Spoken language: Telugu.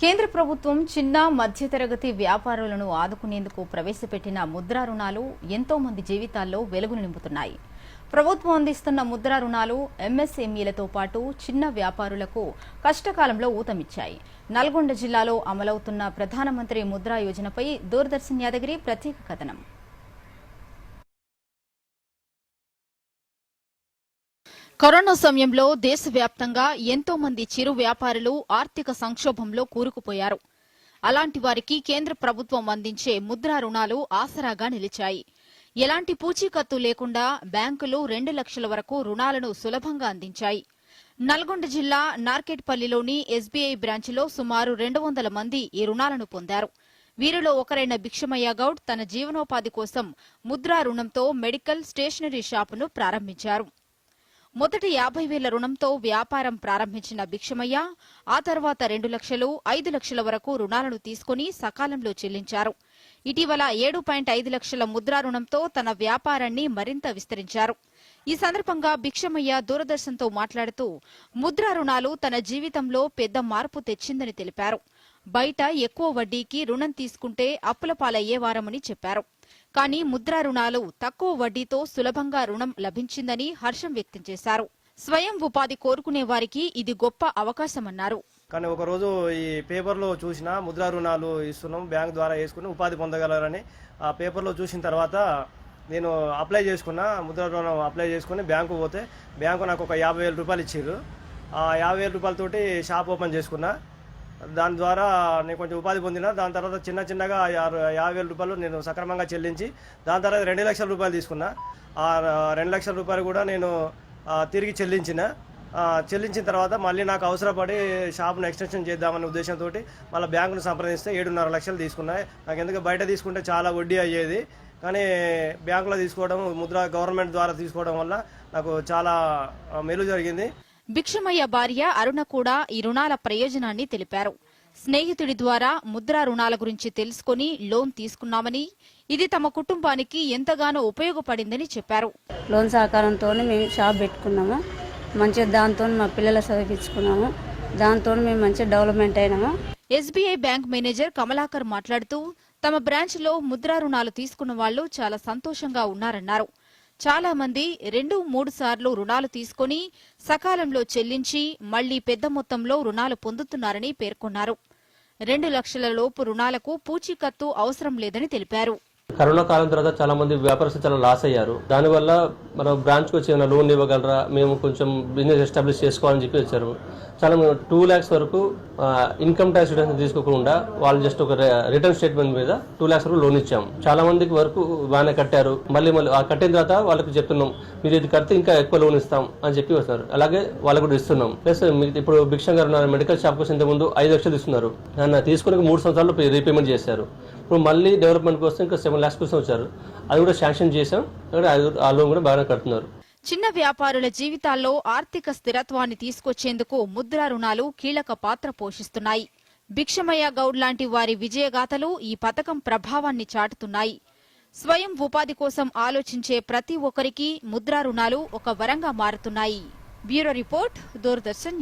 కేంద్ర ప్రభుత్వం చిన్న మధ్యతరగతి వ్యాపారులను ఆదుకునేందుకు ప్రవేశపెట్టిన ముద్రా రుణాలు ఎంతో మంది జీవితాల్లో వెలుగులు నింపుతున్నాయి. ప్రభుత్వం అందిస్తున్న ముద్రా రుణాలు ఎంఎస్ఎంఈలతో పాటు చిన్న వ్యాపారులకు కష్టకాలంలో ఊతమిచ్చాయి. నల్గొండ జిల్లాలో అమలవుతున్న ప్రధానమంత్రి ముద్రా యోజనపై దూరదర్శన్ యాదగిరి ప్రత్యేక కథనం. కరోనా సమయంలో దేశవ్యాప్తంగా ఎంతో మంది చిరు వ్యాపారులు ఆర్థిక సంక్షోభంలో కూరుకుపోయారు. అలాంటి వారికి కేంద్ర ప్రభుత్వం అందించే ముద్రా రుణాలు ఆసరాగా నిలిచాయి. ఎలాంటి పూచీకత్తు లేకుండా బ్యాంకులు రెండు లక్షల వరకు రుణాలను సులభంగా అందించాయి. నల్గొండ జిల్లా నార్కెట్పల్లిలోని ఎస్బీఐ బ్రాంచ్లో సుమారు రెండు వందల మంది ఈ రుణాలను పొందారు. వీరిలో ఒకరైన భిక్షమయ్య గౌడ్ తన జీవనోపాధి కోసం ముద్రా రుణంతో మెడికల్ స్టేషనరీ షాపును ప్రారంభించారు. మొదటి యాభై వేల రుణంతో వ్యాపారం ప్రారంభించిన భిక్షమయ్య ఆ తర్వాత రెండు లక్షలు ఐదు లక్షల వరకు రుణాలను తీసుకుని సకాలంలో చెల్లించారు. ఇటీవల ఏడు పాయింట్ ఐదు లక్షల ముద్రా రుణంతో తన వ్యాపారాన్ని మరింత విస్తరించారు. ఈ సందర్భంగా భిక్షమయ్య దూరదర్శన్తో మాట్లాడుతూ ముద్రా రుణాలు తన జీవితంలో పెద్ద మార్పు తెచ్చిందని తెలిపారు. బయట ఎక్కువ వడ్డీకి రుణం తీసుకుంటే అప్పుల పాలయ్యేవారమని చెప్పారు. కానీ ముద్రా రుణాలు తక్కువ వడ్డీతో సులభంగా రుణం లభించిందని హర్షం వ్యక్తం చేశారు. స్వయం ఉపాధి కోరుకునే వారికి ఇది గొప్ప అవకాశమన్నారు. కానీ ఒకరోజు ఈ పేపర్లో చూసిన ముద్రా రుణాలు ఇస్తున్నాం బ్యాంక్ ద్వారా వేసుకుని ఉపాధి పొందగలరని ఆ పేపర్లో చూసిన తర్వాత నేను అప్లై చేసుకున్నా ముద్రా రుణం అప్లై చేసుకుని బ్యాంకు పోతే బ్యాంకు నాకు ఒక యాభై వేల రూపాయలు ఇచ్చారు ఆ యాభై వేల రూపాయలతోటి షాప్ ఓపెన్ చేసుకున్నా. దాని ద్వారా నేను కొంచెం ఉపాధి పొందిన. దాని తర్వాత చిన్న చిన్నగా యాభై వేల రూపాయలు నేను సక్రమంగా చెల్లించి దాని తర్వాత రెండు లక్షల రూపాయలు తీసుకున్నా. ఆ రెండు లక్షల రూపాయలు కూడా నేను తిరిగి చెల్లించిన. చెల్లించిన తర్వాత మళ్ళీ నాకు అవసరపడి షాప్ను ఎక్స్టెన్షన్ చేద్దామనే ఉద్దేశంతో మళ్ళీ బ్యాంకును సంప్రదిస్తే ఏడున్నర లక్షలు తీసుకున్నాయి నాకు ఎందుకు బయట తీసుకుంటే చాలా వడ్డీ అయ్యేది. కానీ బ్యాంకులో తీసుకోవడం ముద్ర గవర్నమెంట్ ద్వారా తీసుకోవడం వల్ల నాకు చాలా మేలు జరిగింది. భిక్షమయ్య భార్య అరుణ కూడా ఈ రుణాల ప్రయోజనాన్ని తెలిపారు. స్నేహితుడి ద్వారా ముద్రా రుణాల గురించి తెలుసుకుని లోన్ తీసుకున్నామని ఇది తమ కుటుంబానికి ఎంతగానో ఉపయోగపడిందని చెప్పారు. లోన్ సహకారంతో మేము షాప్ పెట్టుకున్నాము. మంచిగా దాంతో మా పిల్లల చదివించుకున్నాము. దాంతో మేము మంచిగా డెవలప్మెంట్ అయినాము. ఎస్బీఐ బ్యాంక్ మేనేజర్ కమలాకర్ మాట్లాడుతూ తమ బ్రాంచ్లో ముద్రా రుణాలు తీసుకున్న వాళ్ళు చాలా సంతోషంగా ఉన్నారన్నారు. చాలా మంది రెండు మూడు సార్లు రుణాలు తీసుకుని సకాలంలో చెల్లించి మళ్ళీ పెద్ద మొత్తంలో రుణాలు పొందుతున్నారని పేర్కొన్నారు. రెండు లక్షల లోపు రుణాలకు పూచీకత్తు అవసరం లేదని తెలిపారు. కరోనా కాలం తర్వాత చాలా మంది వ్యాపారస్తులు చాలా లాస్ అయ్యారు. దానివల్ల మన బ్రాంచ్కి వచ్చి ఏమైనా లోన్ ఇవ్వగలరా? మేము కొంచెం బిజినెస్ ఎస్టాబ్లిష్ చేసుకోవాలని చెప్పి వచ్చారు. చాలా టూ ల్యాక్స్ వరకు ఇన్కమ్ ట్యాక్స్ రిటర్న్ తీసుకోకుండా వాళ్ళు జస్ట్ ఒక రిటర్న్ స్టేట్మెంట్ మీద టూ ల్యాక్స్ వరకు లోన్ ఇచ్చాం. చాలా మందికి వరకు బాగానే కట్టారు. మళ్ళీ మళ్ళీ ఆ కట్టిన తర్వాత వాళ్ళకి చెప్తున్నాం మీరు ఇది కడితే ఇంకా ఎక్కువ లోన్ ఇస్తాం అని చెప్పి వస్తారు. అలాగే వాళ్ళకు కూడా ఇస్తున్నాం. ప్లస్ ఇప్పుడు భిక్షం గారు మెడికల్ షాప్ కోసం ఇంతకుముందు ఐదు లక్షలు ఇస్తున్నారు. నన్ను తీసుకుని మూడు సంవత్సరాలు రీపేమెంట్ చేశారు. ఇప్పుడు మళ్ళీ డెవలప్మెంట్ కోసం ఇంకా సెవెన్ ల్యాక్స్ కోసం వచ్చారు. అది కూడా శాంక్షన్ చేశాం. ఆ లోన్ కూడా బాగానే కడుతున్నారు. చిన్న వ్యాపారుల జీవితాల్లో ఆర్థిక స్థిరత్వాన్ని తీసుకొచ్చేందుకు ముద్రా రుణాలు కీలక పాత్ర పోషిస్తున్నాయి. భిక్షమయ్య గౌడ్ లాంటి వారి విజయగాథలు ఈ పథకం ప్రభావాన్ని చాటుతున్నాయి. స్వయం ఉపాధి కోసం ఆలోచించే ప్రతి ఒక్కరికి ముద్రా రుణాలు ఒక వరంగా మారుతున్నాయి. Bureau report Doordarshan